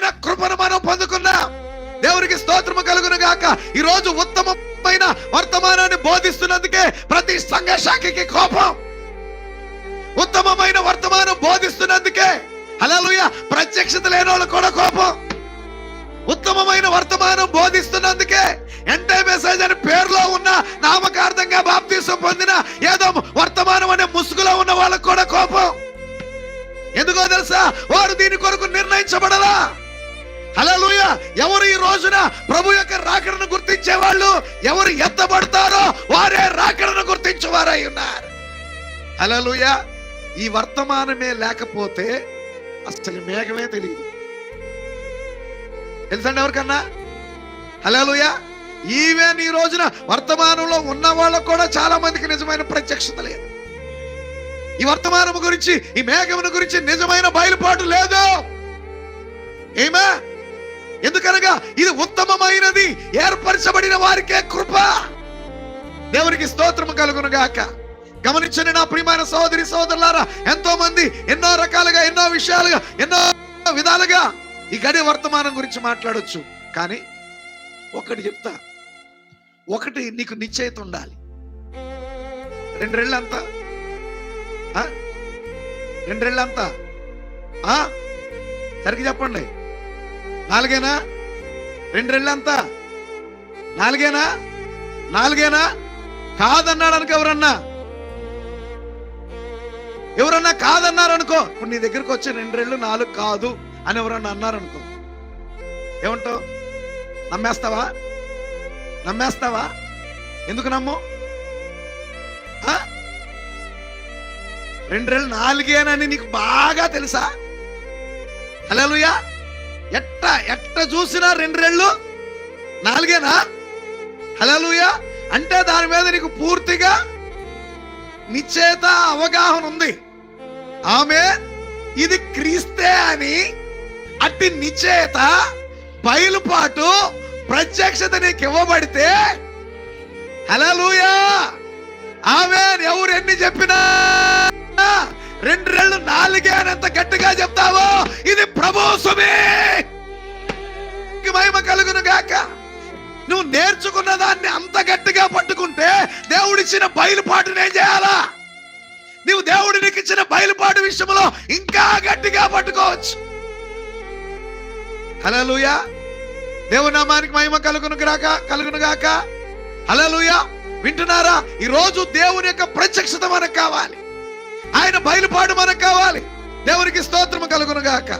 ఉత్తమమైన కృపను మనం పొందుకున్నాం దేవునికి స్తోత్రము కలుగును గాక. ఈ రోజు ఉత్తమమైన వర్తమానాన్ని బోధిస్తున్నందుకే ప్రతి సంఘ శాఖకి కోపం. ఉత్తమమైన వర్తమానం బోధిస్తున్నందుకే హలలుయ ప్రత్యక్షత లేని వాళ్ళు కూడా కోపం. ఉత్తమమైన వర్తమానం బోధిస్తున్నందుకే ఎంటే మెసేజ్ అని పేరులో ఉన్న నామకార్థంగా బాప్తీసం పొందిన ఏదో వర్తమానం అనే ముసుగులో ఉన్న వాళ్ళకు కూడా కోపం. ఎందుకో తెలుసా? వారు దీని కొరకు నిర్ణయించబడలా. హల్లెలూయా. ఎవరు ఈ రోజున ప్రభు యొక్క రాకడను గుర్తించే వాళ్ళు ఎవరు ఎత్తబడతారో వారే రాకడను గుర్తించేవారై ఉన్నారు. హల్లెలూయా. ఈ వర్తమానమే లేకపోతే అసలు మేఘమే తెలియదు. తెలుసండి ఎవరికన్నా? హలోయ ఈవెన్ ఈ రోజున వర్తమానంలో ఉన్న వాళ్ళకు కూడా చాలా మందికి నిజమైన ప్రత్యక్షత లేదు. ఈ వర్తమానం గురించి ఈ మేఘమును గురించి నిజమైన బయలుపాటు లేదు. ఏమా? ఎందుకనగా ఇది ఉత్తమమైనది ఏర్పరచబడిన వారికే కృప. దేవునికి స్తోత్రము కలుగును గాక గమనించండి నా ప్రియమైన సోదరి సోదరులారా ఎంతో మంది ఎన్నో రకాలుగా ఎన్నో విషయాలుగా ఎన్నో విధాలుగా ఈ గడి వర్తమానం గురించి మాట్లాడొచ్చు. కానీ ఒకటి చెప్తా. ఒకటి నీకు నిశ్చయిత ఉండాలి. రెండ్రెళ్ళంతా? ఆ? రెండ్రెళ్ళంతా? ఆ? సరిగ్గా చెప్పండి. నాలుగేనా? రెండ్రెళ్ళంతా నాలుగేనా? నాలుగేనా? కాదన్నాడు అనుకో ఎవరన్నా? ఎవరన్నా కాదన్నారు అనుకో ఇప్పుడు నీ దగ్గరకు వచ్చే రెండు రెళ్ళు నాలుగు కాదు అని ఎవరన్నా అన్నారనుకో. ఏమంటావు? నమ్మేస్తావా? నమ్మేస్తావా? ఎందుకు నమ్ము? ఆ? రెండ్రెళ్ళు నాలుగేనని నీకు బాగా తెలుసా? హలోయా ఎట్ట ఎట్ట చూసినా రెండ్రెళ్ళు నాలుగేనా? హలలుయా అంటే దాని మీద నీకు పూర్తిగా నిశ్చేత అవగాహన ఉంది. ఆమె ఇది క్రీస్తే అని అట్టి నిశ్చేత బయలుపాటు ప్రత్యక్షత నీకు ఇవ్వబడితే హలలుయా ఆమె ఎవరు ఎన్ని చెప్పినా రెండు రెళ్ళు నాలుగే అని ఎంత గట్టిగా చెప్తావో ఇది ప్రభు సుమే. కలుగును గాక నువ్వు నేర్చుకున్న దాన్ని అంత గట్టిగా పట్టుకుంటే దేవుడిచ్చిన బయలుపాటును ఏం చేయాలా? నువ్వు దేవుడి నీకు ఇచ్చిన బయలుపాటు విషయంలో ఇంకా గట్టిగా పట్టుకోవచ్చు. హలోయా దేవుని నామానికి మహిమ కలుగును గాక కలుగును గాక హలోయా వింటున్నారా? ఈ రోజు దేవుని యొక్క ప్రత్యక్షత మనకు కావాలి. ఆయన బయలుపాటు మనకు కావాలి. దేవునికి స్తోత్రము కలుగును గాక